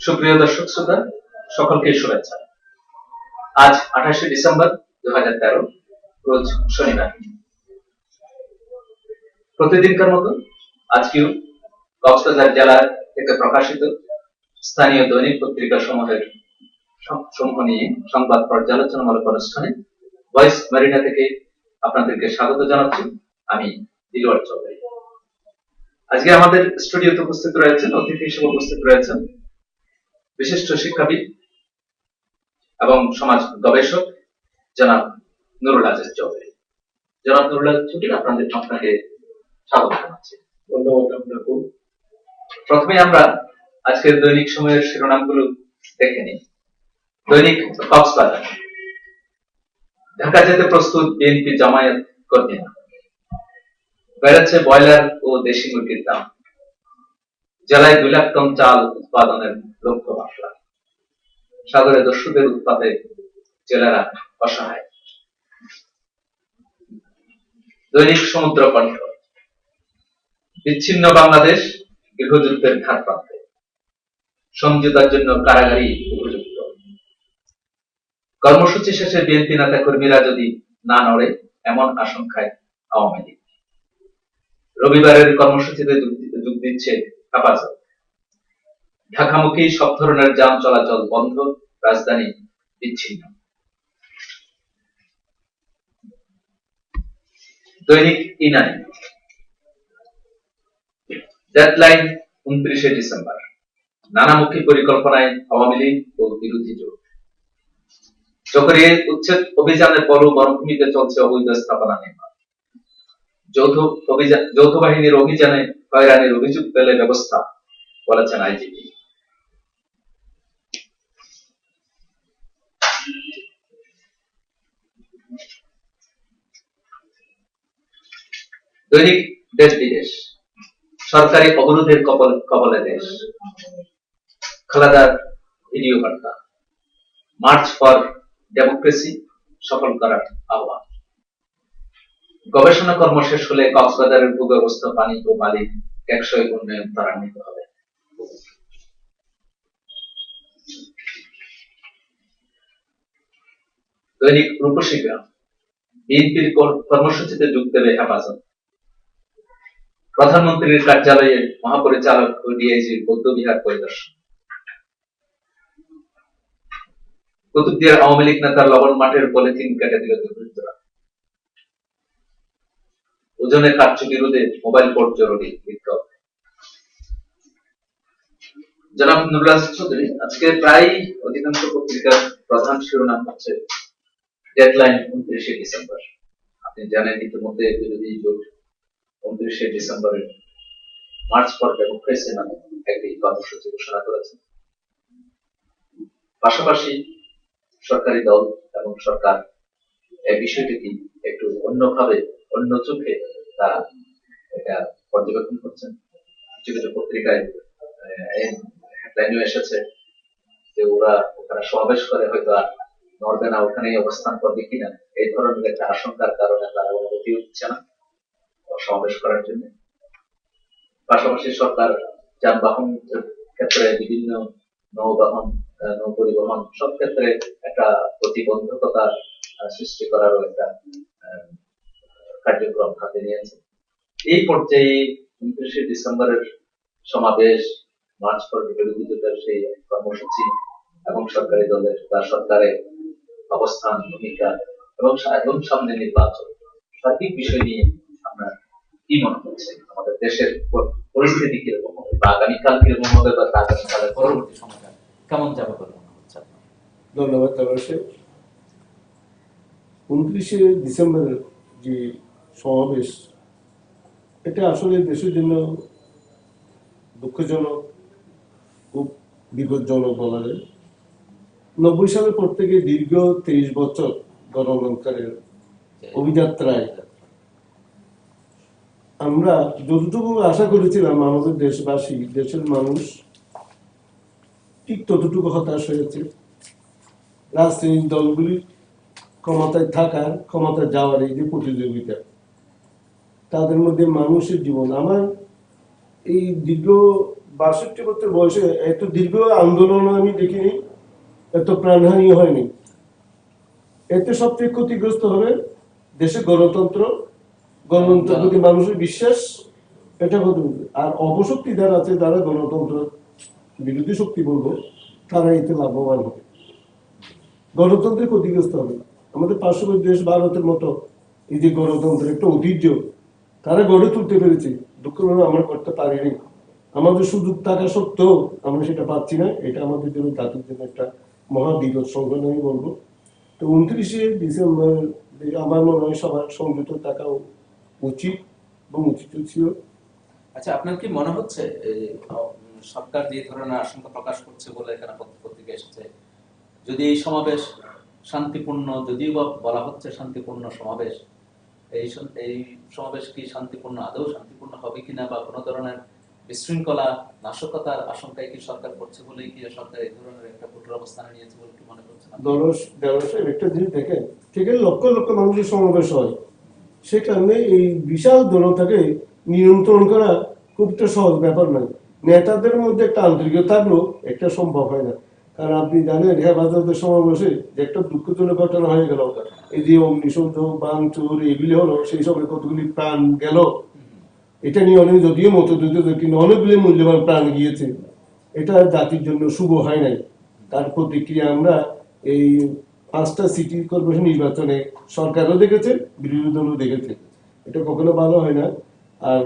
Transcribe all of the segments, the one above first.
সুপ্রিয় দর্শক শ্রোতা সকলকে শুভেচ্ছা। আজ আঠাশে ডিসেম্বর দু হাজার তেরো রোজ শনিবার। প্রতিদিনকার মতো আজকেও কক্সবাজার জেলা থেকে প্রকাশিত স্থানীয় দৈনিক পত্রিকা সমূহের সমূহ নিয়ে সংবাদ পর্যালোচনামূলক অনুষ্ঠানে ভয়েস মেরিনা থেকে আপনাদেরকে স্বাগত জানাচ্ছি। আমি দিলওয়ার চৌধুরী। আজকে আমাদের স্টুডিওতে উপস্থিত রয়েছেন, অতিথি হিসেবে উপস্থিত রয়েছেন বিশিষ্ট শিক্ষাবিদ এবং সমাজ গবেষক জনাব নুরুল আজিজ চৌধুরী। জনাব নুরুল আজিজ চৌধুরী, আপনাদের আপনাকে প্রথমে আমরা আজকের দৈনিক সময়ের শিরোনামগুলো দেখে নিই। দৈনিক কক্সবাজার। ঢাকা যেতে প্রস্তুত বিএনপি জামায়াত কর্মীরা। বেড়েছে ব্রয়লার ও দেশি মুরগির দাম। জেলায় দুই লাখ টন চাল উৎপাদনের লক্ষ্য মাত্রা সাগরে দস্যুদের উৎপাদে জেলেরা অসহায়। দৈনিক সমুদ্র কণ্ঠ বিচ্ছিন্ন বাংলাদেশ গৃহযুদ্ধের ধার প্রান্তে। সমঝোতার জন্য কারাগারই উপযুক্ত। কর্মসূচি শেষে বিএনপি নেতা কর্মীরা যদি না নড়ে, এমন আশঙ্কায় আওয়ামী লীগ। রবিবারের কর্মসূচিতে যোগ দিচ্ছে হেফাজত। ঢাকামুখী সব ধরনের যান চলাচল বন্ধ, রাজধানী বিচ্ছিন্ন। দৈনিক ইনানি ডেডলাইন উনত্রিশে ডিসেম্বর। নানামুখী পরিকল্পনায় আওয়ামী লীগ ও বিরোধী জোট চকরিয়ে উচ্ছেদ অভিযানের পর বনভূমিতে চলছে অবৈধ স্থাপনা নির্মাণ। যৌথ অভিযান যৌথ বাহিনীর অভিযানে হয়রানির অভিযোগ পেলে ব্যবস্থা বলেছেন আইজিপি। দৈনিক দেশ বিদেশ। সরকারি অবরোধের কবল, কবলে দেশ। খালেদার ভিডিও বার্তা। মার্চ ফর ডেমোক্রেসি সফল করার আহ্বান। গবেষণা কর্ম শেষ হলে কক্সবাজারের ভূব্যবস্থা পানি ও বালি টেকসই উন্নয়ন ত্বরান্বিত হবে। দৈনিক রূপসী গ্রাম। বিএনপির কর্মসূচিতে যোগ দেবে হেফাজত। প্রধানমন্ত্রীর কার্যালয়ে মহাপরিচালক ও ডিআইজির বৌদ্ধবিহার পরিদর্শন। কুতুবদিয়ার আওয়ামী লীগ নেতার লবণ মাঠের পলিথিন কেটে দিল দুর্বৃত্তরা ওজনে কারচুপি রোধে মোবাইল কোর্ট জরুরি বিক্ষোভ। জনাব নুরুল চৌধুরী, আজকে প্রায় অধিকাংশ পত্রিকার প্রধান শিরোনাম হচ্ছে ডেডলাইন উনত্রিশে ডিসেম্বর। আপনি জানেন ইতিমধ্যে বিরোধী জোট উনত্রিশে ডিসেম্বরে মার্চ ফর ডেমোক্রেসি নামে একটি কর্মসূচি ঘোষণা করেছে। পাশাপাশি সরকারি দল এবং সরকার এই বিষয়টিকে একটু অন্যভাবে, অন্য চোখে তারা এটা পর্যবেক্ষণ করছেন। কিছু কিছু পত্রিকায় এসেছে যে ওরা ওখানে সমাবেশ করে, হয়তো আর নড়বে না ওখানেই অবস্থান করবে কিনা, এই ধরনের একটা আশঙ্কার কারণে তারা অনুমতি দিচ্ছে না। সমাবেশ করার জন্য। পাশাপাশি সরকার, যানবাহন ক্ষেত্রে বিভিন্ন নৌবাহন নৌ পরিবহন সব ক্ষেত্রে একটা প্রতিবন্ধকতা সৃষ্টি করারও একটা কার্যক্রম হাতে নিয়েছে। এই পর্যায়ে উনত্রিশে ডিসেম্বরের সমাবেশ, মার্চ ফর বিরোধী সেই কর্মসূচি এবং সরকারি দলের বা সরকারের অবস্থান, ভূমিকা এবং সামনে নির্বাচন। সার্বিক বিষয় নিয়ে কি মনে হচ্ছে আমাদের দেশের পরিস্থিতি কীরকম হবে? বা আগামীকাল কীরকম হবে বা আগামীকালের পরবর্তী সময়টা কেমন যাবে বলে মনে হচ্ছে ধন্যবাদ উনত্রিশে ডিসেম্বরের যে সমাবেশ এটা আসলে দেশের জন্য দুঃখজনক খুব বিপজ্জনক বলা যায়। নব্বই সালের পর থেকে দীর্ঘ তেইশ বছর গণ অলঙ্কারের অভিযাত্রায় আমরা যতটুকু আশা করেছিলাম, আমাদের দেশবাসী, দেশের মানুষ ঠিক ততটুকু হতাশ হয়েছে। রাজনৈতিক দলগুলি ক্ষমতায় থাকার, ক্ষমতায় যাওয়ার এই যে প্রতিযোগিতা, তাদের মধ্যে মানুষের জীবন। আমার এই দীর্ঘ বাষট্টি বছর বয়সে এত দীর্ঘ আন্দোলন আমি দেখিনি, এত প্রাণহানি হয়নি। এতে সবচেয়ে ক্ষতিগ্রস্ত হবে দেশের গণতন্ত্র গণতন্ত্রের প্রতি মানুষের বিশ্বাস এটা হবে। আর অপশক্তি যারা আছে যারা গণতন্ত্র বিরোধী শক্তি বলব তারা এতে লাভবান হবে। গণতন্ত্রে ক্ষতিগ্রস্ত হবে। আমাদের পার্শ্ববর্তী দেশ ভারতের মতো এই যে গণতন্ত্রের একটা ঐতিহ্য তারা গড়ে তুলতে পেরেছে। দুঃখ হলো আমরা করতে পারিনি। আমাদের সুযোগ থাকা সত্ত্বেও আমরা সেটা পাচ্ছি না। এটা আমাদের জন্য জাতির জন্য একটা মহা বিপদ আমি বলব। তো উনত্রিশে ডিসেম্বর আমার মনে হয় সবার সংযুক্ত থাকা উচিত এবং উচিত ছিল আচ্ছা আপনার কি মনে হচ্ছে সরকার যে ধরনের আশঙ্কা প্রকাশ করছে বলে এখানে পত্র পত্রিকা এসেছে যদি এই সমাবেশ শান্তিপূর্ণ যদিও বা বলা হচ্ছে শান্তিপূর্ণ সমাবেশ এই এই সমাবেশ কি শান্তিপূর্ণ আদৌ শান্তিপূর্ণ হবে কিনা বা কোনো ধরনের বিশৃঙ্খলা নাশকতার আশঙ্কায় কি সরকার করছে বলেই কি সরকার এই ধরনের একটা কঠোর অবস্থান নিয়েছে বলে কি মনে করছে না একটা জিনিস দেখেন সেখানে লক্ষ লক্ষ মানুষের সমাবেশ হয়। সেখানে এই বিশাল জনতাকে নিয়ন্ত্রণ করা খুব একটা সহজ ব্যাপার নয়। নেতাদের মধ্যে একটা আন্তরিকতা থাকলেও একটা সম্ভব হয় না। কারণ আপনি জানেন, হেফাজতের সমাবেশে যে একটা দুঃখজনক ঘটনা হয়ে গেল। এই যে অগ্নিসংযোগ বাংচুর এগুলি হলো, সেই সময় কতগুলি প্রাণ গেল, এটা নিয়ে অনেক যদিও মত কিন্তু অনেকগুলি মূল্যবান প্রাণ গিয়েছে, এটা জাতির জন্য শুভ হয় নাই। তার প্রতিক্রিয়া আমরা এই পাঁচটা সিটি কর্পোরেশন নির্বাচনে সরকারও দেখেছে বিরোধী দলও দেখেছে। এটা কখনো ভালো হয় না। আর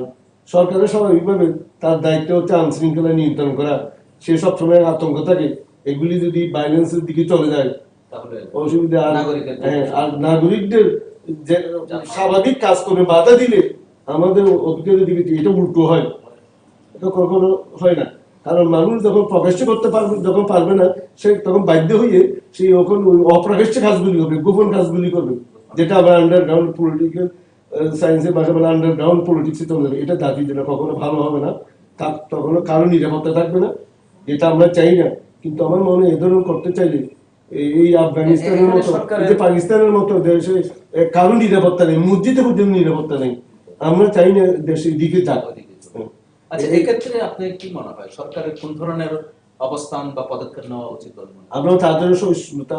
সরকারের স্বাভাবিকভাবে তার দায়িত্ব হচ্ছে আইন শৃঙ্খলা নিয়ন্ত্রণ করা। সে সবসময় আতঙ্ক থাকে এগুলি যদি ভাইলেন্সের দিকে চলে যায় তাহলে অসুবিধা আর হ্যাঁ, আর নাগরিকদের যে স্বাভাবিক কাজ করে বাধা দিলে আমাদের অভিজ্ঞতা দিকে এটা উল্টো হয়। এটা কখনো হয় না। কারণ মানুষ যখন প্রকাশ্য করতে পারবে যখন পারবে না সে তখন বাধ্য হয়ে সে তখন ওই অপ্রকাশ্য কাজগুলি করবে গোপন কাজগুলি করবে যেটা আবার আন্ডারগ্রাউন্ড পলিটিক্যাল সায়েন্সের ভাষা বলে আন্ডারগ্রাউন্ড পলিটিক্সে চলে যাবে এটা জাতির জন্য কখনো ভালো হবে না। তার তখনও কারও নিরাপত্তা থাকবে না যেটা আমরা চাই না। কিন্তু আমার মনে হয় এ ধরনের করতে চাইলে এই- আফগানিস্তানের মতো যে পাকিস্তানের মতো দেশে কারও নিরাপত্তা নেই মসজিদে পর্যন্ত নিরাপত্তা নেই। আমরা চাই না দেশের দিকে যাক। আচ্ছা এক্ষেত্রে আপনি কি মনে হয়? সরকারের কোন ধরনের অবস্থান বা পদক্ষেপ নেওয়া উচিত? আমরা তাদের সহিষ্ণুতা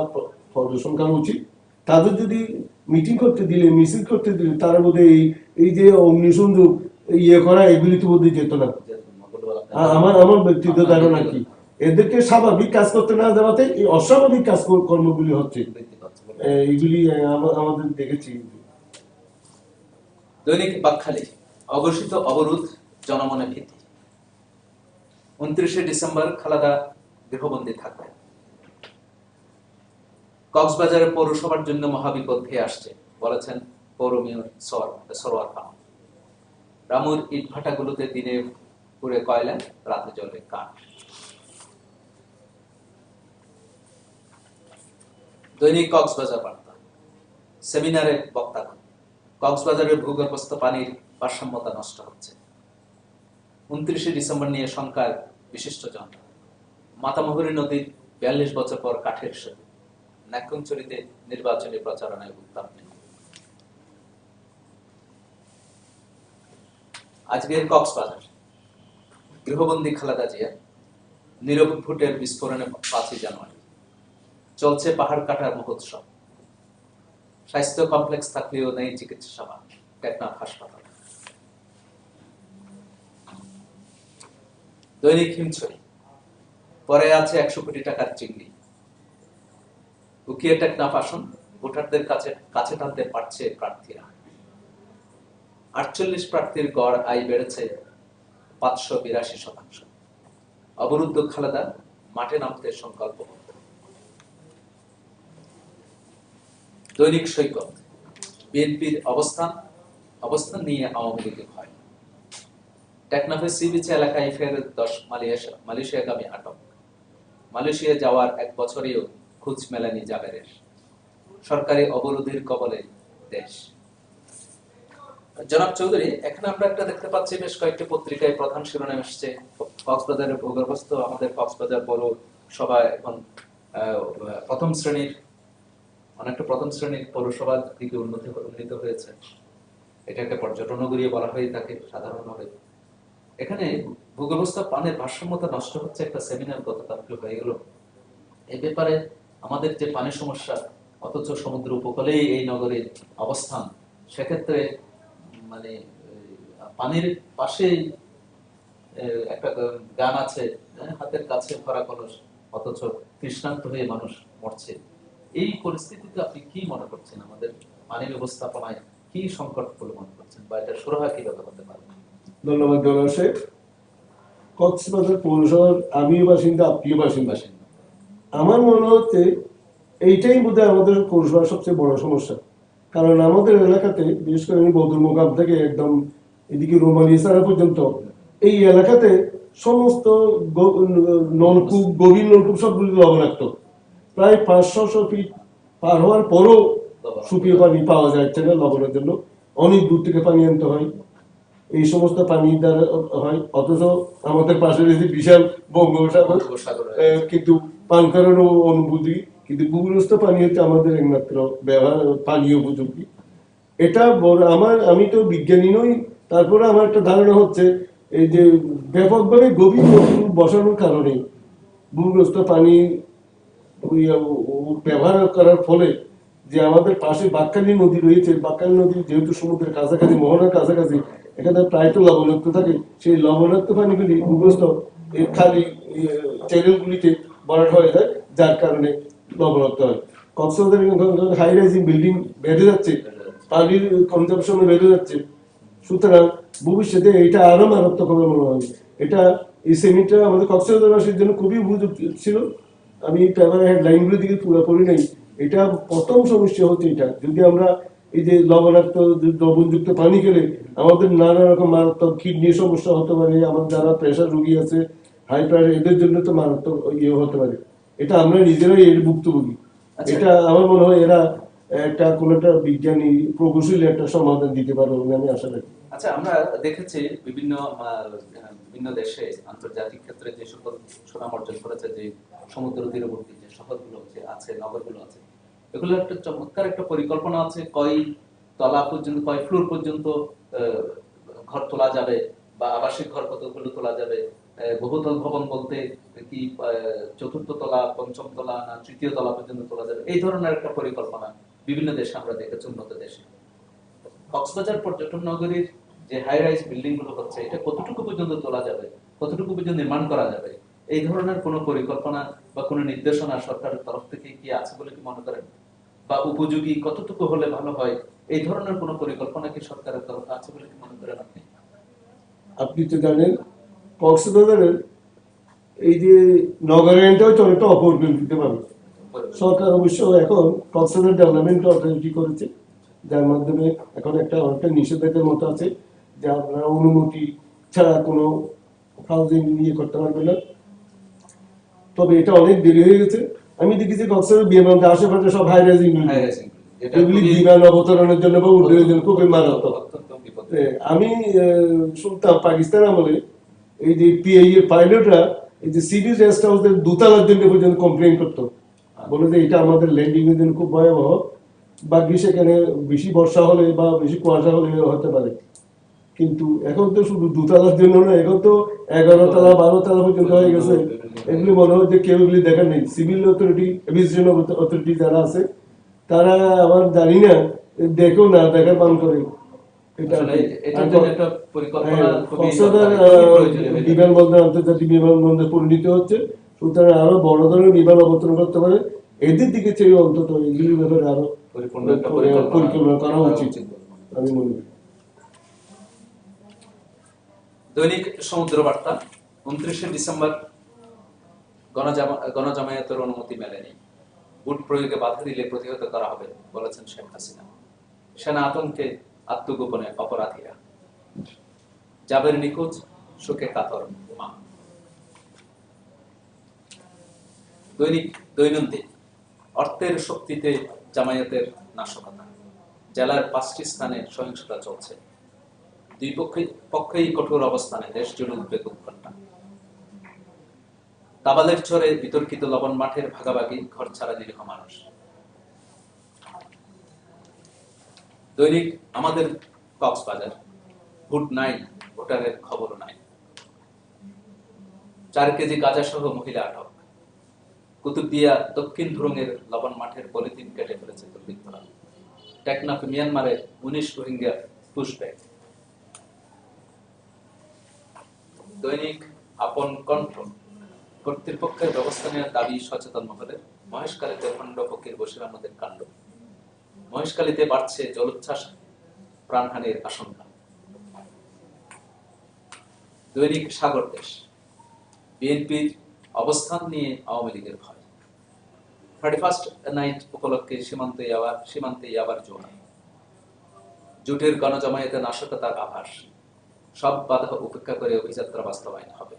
প্রদর্শন করা উচিত। তাদের যদি মিটিং করতে দিলে মিছিল করতে দিলে তার মধ্যে এই এই যে অগ্নিসংযোগ ইয়ে করা এগুলি তো যেত না। আমার আমার ব্যক্তিগত ধারণা কি? এদেরকে স্বাভাবিক কাজ করতে না দেওয়াতে এই অস্বাভাবিক কাজ কর্মগুলি হচ্ছে। এইগুলি আমাদের দেখেছি। দৈনিক বাকখালী অঘোষিত অবরোধ জনমনে ভীতি। উনত্রিশে ডিসেম্বর খালাদা গৃহবন্দী থাকবে। কক্সবাজারের পৌরসভার জন্য মহাবিপদ ধেয়ে আসছে, বলেছেন পৌর মেয়র সর- সরোয়ার খান। রামুর ইটভাটাগুলোতে দিনে পুড়ে কয়লা, রাতে জ্বলে কাঠ। দৈনিক কক্সবাজার বার্তা। সেমিনারে বক্তা কক্সবাজারের ভূগর্ভস্থ পানির ভারসাম্যতা নষ্ট হচ্ছে। উনত্রিশে ডিসেম্বর নিয়ে শঙ্কার বিশিষ্ট জন। মাতামহুরী নদীর বিয়াল্লিশ বছর পর কাঠের সেতু নাক্যংচুরিতে নির্বাচনী প্রচারণায় উত্তাপ আজকের কক্সবাজার। গৃহবন্দী খালেদা জিয়া নীরব ভোটের বিস্ফোরণে পাঁচই জানুয়ারি। চলছে পাহাড় কাটার মহোৎসব। স্বাস্থ্য কমপ্লেক্স থাকলেও নেই চিকিৎসা সেবা। টেকনাফ হাসপাতাল। দৈনিক হিমছড়ি। পরে আছে একশো কোটি টাকার চিংড়ি। উকিয়ে টেকনাফ আসন, ভোটারদের কাছে কাছে টানতে পারছে প্রার্থীরা। আটচল্লিশ প্রার্থীর গড় আয় বেড়েছে পাঁচশো বিরাশি শতাংশ। অবরুদ্ধ খালেদা, মাঠে নামতে সংকল্প দৈনিক সৈকত, বিএনপির অবস্থান অবস্থান নিয়ে আওয়ামী লীগের ভয়। টেকনাফের সি বিচ এলাকায় ফের দশ মালয়েশিয়া মালয়েশিয়াগামী আটক। মালয়েশিয়া যাওয়ার এক বছরেও খোঁজ জাবেরের। সরকারি অবরোধের কবলে দেশ। জনাব চৌধুরী, এখানে আমরা একটা দেখতে পাচ্ছি বেশ কয়েকটি পত্রিকায় প্রধান শিরোনাম এসছে। কক্সবাজারের ভূগর্ভস্থ, আমাদের কক্সবাজার সভা এখন প্রথম শ্রেণির, অনেকটা প্রথম শ্রেণির পৌরসভার দিকে উন্নতি, উন্নীত হয়েছে। এটাকে পর্যটন নগরী বলা হয়ে থাকে সাধারণভাবে। এখানে ভূগর্ভস্থ পানির ভারসাম্যতা নষ্ট হচ্ছে একটা সেমিনার গতকালকে হয়ে গেল। এ ব্যাপারে আমাদের যে পানি সমস্যা অথচ সমুদ্র উপকূলেই এই নগরের অবস্থান সেক্ষেত্রে মানে পানির আহ, একটা গান আছে হাতের কাছে ভরা কলস অথচ তৃষ্ণান্ত হয়ে মানুষ মরছে। এই পরিস্থিতিতে আপনি কি মনে করছেন? আমাদের পানি ব্যবস্থাপনায় কি সংকট বলে মনে করছেন? বা এটা সুরাহা কীভাবে হতে পারে ধন্যবাদ জনাব শেখ কক্সবাজার পৌরসভার আমিও বাসিন্দা আপনিও বাসিন্দা। বাসিন্দা আমার মনে হচ্ছে এইটাই বোধহয় আমাদের পৌরসভার সবচেয়ে বড় সমস্যা। কারণ আমাদের এলাকাতে বিশেষ করে আমি বদর মোকাম থেকে একদম এদিকে রোমানি সারা পর্যন্ত এই এলাকাতে সমস্ত নলকূপ গভীর নলকূপ সবগুলি লবণাক্ত। প্রায় পাঁচ ছশো ফিট পার হওয়ার পরও শুকিয়ে পানি পাওয়া যাচ্ছে না লবণের জন্য। অনেক দূর থেকে পানি আনতে হয়। এই সমস্ত পানি দ্বারা হয় অথচ আমাদের পাশে রয়েছে বিশাল বঙ্গোপসাগর। কিন্তু পান করারও অনুভূতি কিন্তু ভূগর্ভস্থ পানি হচ্ছে আমাদের একমাত্র ব্যবহার পানীয় উপযোগী। এটা বড় আমার আমি তো বিজ্ঞানী নই তারপরে আমার একটা ধারণা হচ্ছে এই যে ব্যাপকভাবে গভীর বসানোর কারণে ভূগর্ভস্থ পানি ব্যবহার করার ফলে যে আমাদের পাশে বাক্কালি নদী রয়েছে বাক্কালি নদী যেহেতু সমুদ্রের কাছাকাছি মোহনার কাছাকাছি এখানে প্রায় তো লবণাক্ত থাকে। সেই লবণাক্ত পানিগুলি ভূগর্ভস্থ এই খালি চ্যানেলগুলিতে ভরাট হয়ে যায়, যার কারণে লবণাক্ত হয়। কক্সবাজারে হাই রাইজিং বিল্ডিং বেড়ে যাচ্ছে, পানির কনজামশনও বেড়ে যাচ্ছে। সুতরাং ভবিষ্যতে এটা আরও মারাত্মক হবে। মনে হয় এটা, এই সেমিটা আমাদের কক্সবাজারবাসীর জন্য খুবই উপযুক্ত ছিল। আমি পেপারের হেডলাইনগুলো দিকে পুরোপুরি নেই। এটা প্রথম সমস্যা হচ্ছে এটা। যদি আমরা এই যে লবণাক্ত লবণযুক্ত পানি খেলে আমাদের নানা রকম মারাত্মক কিডনির সমস্যা হতে পারে আমার যারা প্রেশার রোগী আছে হাই প্রেশার এদের জন্য তো মারাত্মক ইয়ে হতে পারে। এটা আমরা নিজেরাই এর ভুক্তভোগী। আচ্ছা। এটা আমার মনে হয় এরা একটা কোন একটা বিজ্ঞানী প্রকৌশলী একটা সমাধান দিতে পারবে বলে আমি আশা রাখি। আচ্ছা আমরা দেখেছি বিভিন্ন বিভিন্ন দেশে আন্তর্জাতিক ক্ষেত্রে যে সকল সুনাম অর্জন করেছে যে সমুদ্র তীরবর্তী যে শহরগুলো আছে নগরগুলো আছে এগুলো একটা চমৎকার একটা পরিকল্পনা আছে, কয় তলা পর্যন্ত, কয় ফ্লোর পর্যন্ত ঘর তোলা যাবে বা আবাসিক ঘর কতগুলো তোলা যাবে। বহুতল ভবন বলতে কি চতুর্থ তলা, পঞ্চম তলা না তৃতীয় তলা পর্যন্ত তোলা যাবে। এই ধরনের একটা পরিকল্পনা বিভিন্ন দেশে আমরা দেখেছি, উন্নত দেশে। কক্সবাজার পর্যটন নগরীর যে হাই রাইজ বিল্ডিংগুলো হচ্ছে, এটা কতটুকু পর্যন্ত তোলা যাবে, কতটুকু পর্যন্ত নির্মাণ করা যাবে, এই ধরনের কোনো পরিকল্পনা বা কোনো নির্দেশনা সরকারের তরফ থেকে কি আছে বলে কি মনে করেন? বা উপযোগী কতটুকু হলে ভালো হয়, এই ধরনের কোনো পরিকল্পনা কি সরকারের তরফে আছে বলে কি মনে করেন আপনি? আপনি তো জানেন, কক্সবাজারের এই যে নগরায়নটা হচ্ছে অনেকটা অপরিকল্পিত ভাবে সরকার অবশ্য এখন কক্সবাজার ডেভেলপমেন্ট অথরিটি করেছে, যার মাধ্যমে এখন একটা অনেকটা নিষেধাজ্ঞার মতো আছে, যে আপনারা অনুমতি ছাড়া কোনো হাউজিং ইয়ে করতে পারবে না। তবে এটা অনেক দেরি হয়ে গেছে। আমি দেখেছি কক্সবাজার বিমানবন্দর আশেপাশে সব হাই রাইজিং এগুলি বিমান অবতরণের জন্য বা উড্ডয়নের জন্য খুবই মারাত্মক আমি শুনতাম পাকিস্তান আমলে এই যে পিআই এর পাইলটরা এই যে সিরিজ রেস্ট হাউসের দোতলার জন্য পর্যন্ত কমপ্লেন করতো। বলে যে এটা আমাদের ল্যান্ডিং এর জন্য খুব ভয়াবহ। বাকি সেখানে বেশি বর্ষা হলে বা বেশি কুয়াশা হলে হতে পারে। কিন্তু এখন তো শুধু দোতলার জন্য না এখন তো এগারো তলা বারো তলা পর্যন্ত হয়ে গেছে। এগুলি মনে হয় যে কেউ এগুলি দেখার নেই। সিভিল অথরিটি এভিয়েশন অথরিটি যারা আছে তারা আবার জানি না দেখেও না দেখার পান করে। হ্যাঁ। বিমানবন্দর আন্তর্জাতিক বিমানবন্দর পরিণত হচ্ছে। সুতরাং আরও বড় ধরনের বিমান অবতরণ করতে পারে। এদের দিকে চেয়ে অন্তত এগুলির ব্যাপারে আরও পরিকল্পনা করা উচিত। আমি মনে করি। দৈনিক সমুদ্র বার্তা উনত্রিশে ডিসেম্বর গণজামায়াতের অনুমতি মেলেনি। বুট প্রয়োগে বাধা দিলে প্রতিহত করা হবে, বলেছেন শেখ হাসিনা। সেনা আতঙ্কে আত্মগোপনে অপরাধীরা। জাবের নিখোঁজ সুখে কাতর মা। দৈনিক দৈনন্দিন, অর্থের শক্তিতে জামায়াতের নাশকতা। জেলার পাঁচটি স্থানে সহিংসতা চলছে। দুই পক্ষে পক্ষেই কঠোর অবস্থানে দেশ জুড়ে উদ্বেগ উৎপন্ন। তাবালের চরে বিতর্কিত লবণ মাঠের ভাগাভাগি, ঘর ছাড়া নিরীহ মানুষ। দৈনিক আমাদের কক্সবাজার, ভোট নাই, ভোটারের খবরও নাই। চার কেজি গাঁজা সহ মহিলা আটক। কুতুবদিয়া দক্ষিণ ধুরুঙের লবণ মাঠের পলিথিন কেটে ফেলেছে দুর্বৃত্তরা। টেকনাফ মিয়ানমারে উনিশ রোহিঙ্গা পুশব্যাক। দৈনিক আপন কণ্ঠ কর্তৃপক্ষের ব্যবস্থা নেওয়ার দাবি সচেতন মহলের মহেশকালীতে খণ্ড ফকির বসির আমাদের কাণ্ড। মহেশকালীতে বাড়ছে জলোচ্ছ্বাস, প্রাণহানির আশঙ্কা। দৈনিক সাগর দেশ। বিএনপির অবস্থান নিয়ে আওয়ামী লীগের ভয়। থার্টি ফার্স্ট নাইট উপলক্ষে সীমান্তে সীমান্তে আবার জোর জোটের গণজমায়েতে নাশকতার আভাস। সব বাধা উপেক্ষা করে অভিযাত্রা বাস্তবায়ন হবে।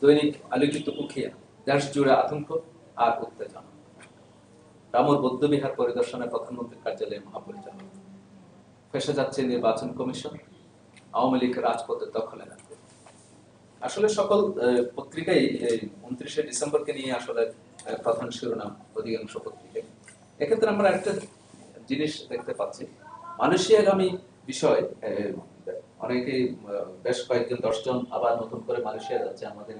দৈনিক আলোকিত উখিয়া দেশ জুড়ে আতঙ্ক আর উত্তেজনা। রামর বৌদ্ধবিহার পরিদর্শনে প্রধানমন্ত্রীর কার্যালয়ে মহাপরিচালক। ফেসে যাচ্ছে নির্বাচন কমিশন, আওয়ামী লীগ রাজপথের দখলে রাখবে। আসলে সকল পত্রিকাই উনত্রিশে ডিসেম্বরকে নিয়ে আসলে প্রধান শিরোনাম, অধিকাংশ পত্রিকায় এক্ষেত্রে আমরা একটা জিনিস দেখতে পাচ্ছি। মালয়েশিয়াগামী বিষয় অনেকেই বেশ কয়েকজন, দশজন আবার নতুন করে মালয়েশিয়া যাচ্ছে আমাদের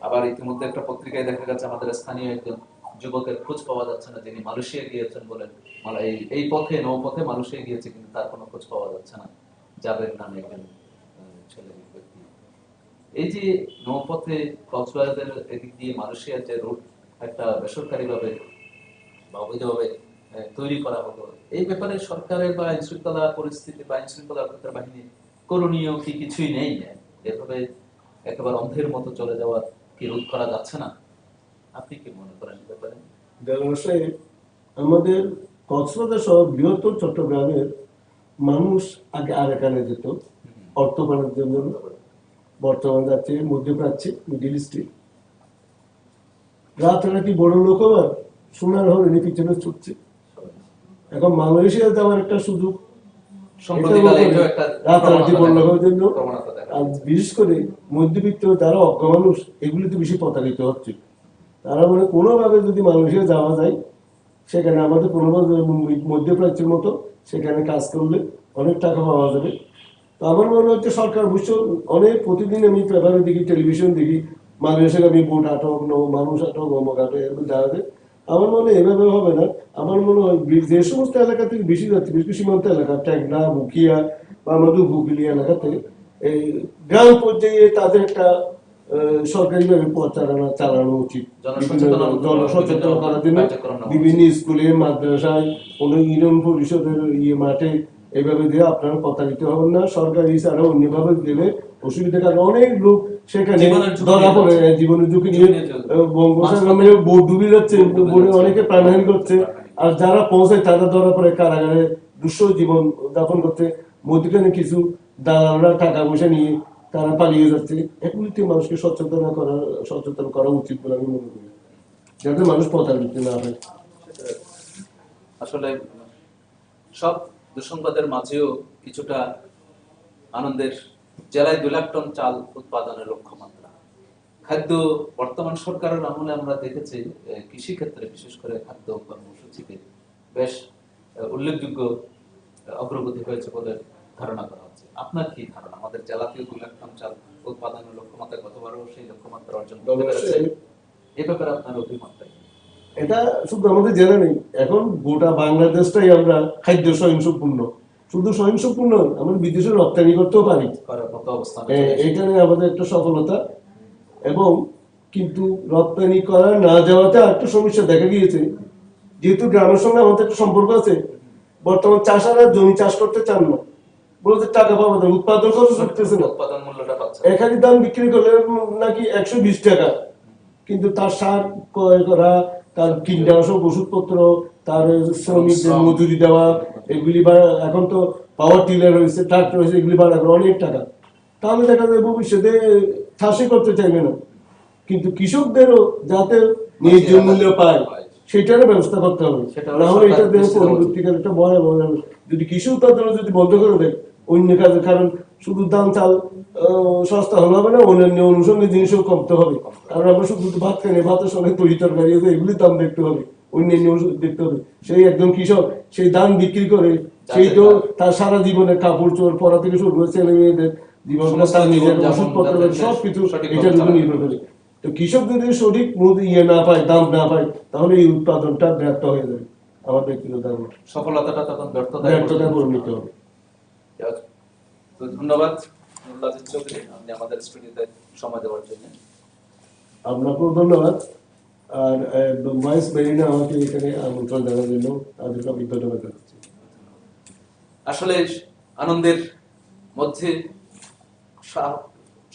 আবার ইতিমধ্যে একটা পত্রিকায় দেখা যাচ্ছে আমাদের স্থানীয় একজন যুবকের খোঁজ পাওয়া যাচ্ছে না, যিনি মালয়েশিয়া গিয়েছেন বলে মালা- এই এই পথে, নৌপথে মালয়েশিয়া গিয়েছে কিন্তু তার কোনো খোঁজ পাওয়া যাচ্ছে না। জাবের নামে একজন ছেলে ব্যক্তি। এই যে নৌপথে, কক্সবাজারের এদিক দিয়ে মালয়েশিয়ার যে রুট, একটা বেসরকারি ভাবে বা অবৈধভাবে তৈরি করা হলো। এই ব্যাপারে সরকারের বা আইন শৃঙ্খলা পরিস্থিতি বা আইন শৃঙ্খলা রক্ষাকারী বাহিনীর করণীয় কি কিছুই নেই। এভাবে একেবারে অন্ধের মতো চলে যাওয়া কি রোধ করা যাচ্ছে না? আপনি কি মনে করেন ব্যাপারে? আমাদের কক্সবাজার সহ বৃহত্তর চট্টগ্রামের মানুষ আগে আরেকানে যেত। অর্থ বাণিজ্যের জন্য। বর্তমানে যাচ্ছে মধ্যপ্রাচ্যে মিডিল ইস্টে। রাতারাতি বড় লোক আবার সোনার হরিণী পিছনে ছুটছে। এখন মালয়েশিয়া যাওয়ার একটা সুযোগ আর বিশেষ করে মধ্যবিত্ত যারা অজ্ঞ মানুষ এগুলিতে বেশি প্রতারিত হচ্ছে। তারা মানে কোনোভাবে যদি মালয়েশিয়া যাওয়া যায় সেখানে আমাদের কোনোভাবে মধ্যপ্রাচ্যের মতো সেখানে কাজ করলে অনেক টাকা পাওয়া যাবে। তো আমার মনে হচ্ছে সরকার অবশ্য অনেক প্রতিদিন আমি পেপারে দেখি টেলিভিশন দেখি মালয়েশিয়ার আমি বোট আটক নৌ মানুষ আটক অমক আটক এরকম দেখা যায় আমার মনে হয় এভাবে হবে না। আমার মনে হয় যে সমস্ত এলাকা থেকে বেশি যাচ্ছে বেশি সীমান্ত এলাকা ট্যাংরা মুখিয়া বা আমাদের হুগলি এলাকা থেকে এই গ্রাম পর্যায়ে তাদের একটা সরকারিভাবে প্রচারণা চালানো উচিত। জনসচেতন করার জন্য বিভিন্ন স্কুলে মাদ্রাসায় কোনো ইউনিয়ন পরিষদের ইয়ে মাঠে এইভাবে দিয়ে আপনারা প্রতারিত হবেন না। সরকারি ছাড়া অন্যভাবে গেলে অসুবিধা কারণ অনেক লোক সেখানে ধরা পড়ে। জীবনের ঝুঁকি নিয়ে ঝুঁকি। বঙ্গোপসাগরে বোট ডুবে যাচ্ছে বোট অনেকে প্রাণহানি করছে। আর যারা পৌঁছায় তারা ধরা পড়ে কারাগারে দুঃস্ব জীবন যাপন করতে মধ্যখানে কিছু দালালরা টাকা পয়সা নিয়ে তারা পালিয়ে যাচ্ছে। এগুলিতে মানুষকে সচেতন করা সচেতন করা উচিত বলে আমি মনে করি। যাতে মানুষ প্রতারিত না হয় আসলে সব দুঃসংবাদের মাঝেও কিছুটা আনন্দের জেলায় দু লাখ টন চাল উৎপাদনের লক্ষ্যমাত্রা। খাদ্য বর্তমান সরকারের আমলে আমরা দেখেছি এ, কৃষি ক্ষেত্রে বিশেষ করে খাদ্য কর্মসূচিতে বেশ উল্লেখযোগ্য অগ্রগতি হয়েছে বলে ধারণা করা হচ্ছে। আপনার কি ধারণা? আমাদের জেলাতেও দু লাখ টন চাল উৎপাদনের লক্ষ্যমাত্রা গতবারও সেই লক্ষ্যমাত্রা অর্জন করতে পেরেছে। এ ব্যাপারে আপনার অভিমতটা কি? এটা শুধু আমাদের জেলা নেই। এখন গোটা বাংলাদেশটাই আমরা খাদ্য সহিংসপূর্ণ। শুধু সহিংসপূর্ণ আমরা বিদেশে রপ্তানি করতেও পারি। এখানে আমাদের একটা সফলতা এবং কিন্তু রপ্তানি করা না যাওয়াতে একটা সমস্যা দেখা গিয়েছে। যেহেতু গ্রামের সঙ্গে আমাদের একটা সম্পর্ক আছে বর্তমান চাষারা জমি চাষ করতে চান না। বলতে টাকা পাবো না উৎপাদন খরচ করতেছে না। উৎপাদন মূল্যটা পাচ্ছে না। এক হাজার দাম বিক্রি করলে নাকি একশো বিশ টাকা। কিন্তু তার সার ক্রয় করা তার কীটনাশক ওষুধপত্র তার শ্রমিকদের মজুরি দেওয়া এগুলি বাড়া এখন তো পাওয়ার টিলার হয়েছে ট্রাক্টর হয়েছে এগুলি বাড়া করে অনেক টাকা। তাহলে দেখা যায় ভবিষ্যতে চাষই করতে চাইবে না। কিন্তু কৃষকদেরও যাতে ন্যায্য মূল্য পায় সেটারও ব্যবস্থা করতে হবে। সেটা না হলে এটা। পরবর্তীকালে একটা হবে। যদি কৃষি উৎপাদন যদি বন্ধ করে দেয় অন্য কাজে কারণ শুধু দাম চাল সস্তা হলে হবে না অন্যান্য অনুষঙ্গিক জিনিসও কমতে হবে। কারণ আমরা শুধু ভাত খাই না, ভাতের সঙ্গে তরি তরকারি আছে এগুলি দাম দেখতে হবে। অন্যান্য ওষুধ দেখতে হবে। সেই একজন কৃষক সেই ধান বিক্রি করে সেই তো তার। সারা জীবনের কাপড় চোর পড়া থেকে শুরু করে ছেলে মেয়েদের জীবন সমস্ত তার নিজের জীবনযাপন ওষুধপত্র সব কিছু এটার উপর নির্ভর করে। তো কৃষক যদি সঠিক ইয়ে না পায় দাম না পায় তাহলে এই উৎপাদনটা ব্যর্থ হয়ে যাবে। আমার ব্যক্তিগত সফলতাটা তখন ব্যর্থতা ব্যর্থতা করে নিতে হবে। তো ধন্যবাদ নুরুল আজিজ চৌধুরী আপনি আমাদের স্টুডিওতে সময় দেওয়ার জন্য। আপনাকেও ধন্যবাদ। আর মেরিনা আমাকে এখানে আমন্ত্রণ জানার জন্য তাদেরকে আমি ধন্যবাদ জানাচ্ছি। আসলে আনন্দের মধ্যে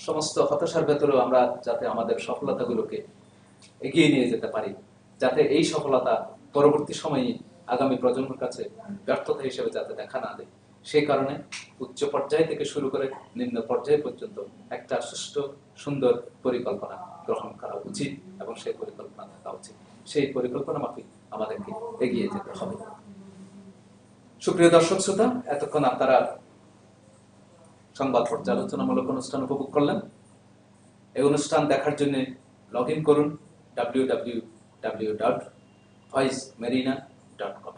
সমস্ত হতাশার ভেতরেও আমরা যাতে আমাদের সফলতাগুলোকে এগিয়ে নিয়ে যেতে পারি যাতে এই সফলতা পরবর্তী সময়ে আগামী প্রজন্মের কাছে ব্যর্থতা হিসেবে যাতে দেখা না দেয়। সেই কারণে উচ্চ পর্যায় থেকে শুরু করে নিম্ন পর্যায় পর্যন্ত একটা সুষ্ঠু, সুন্দর পরিকল্পনা গ্রহণ করা উচিত এবং সেই পরিকল্পনা থাকা উচিত। সেই পরিকল্পনা মাফিক আমাদেরকে এগিয়ে যেতে হবে। সুপ্রিয় দর্শক শ্রোতা, এতক্ষণ আপনারা সংবাদ পর্যালোচনামূলক অনুষ্ঠান উপভোগ করলেন। এই অনুষ্ঠান দেখার জন্য লগ ইন করুন W W W dot voice Marina dot com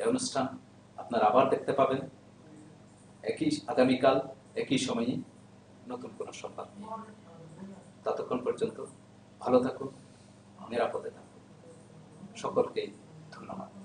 এই অনুষ্ঠান আপনারা আবার দেখতে পাবেন। একই আগামীকাল, একই সময়ে নতুন কোনো সংবাদ নিয়ে। ততক্ষণ পর্যন্ত ভালো থাকুন, নিরাপদে থাকুন। সকলকে ধন্যবাদ।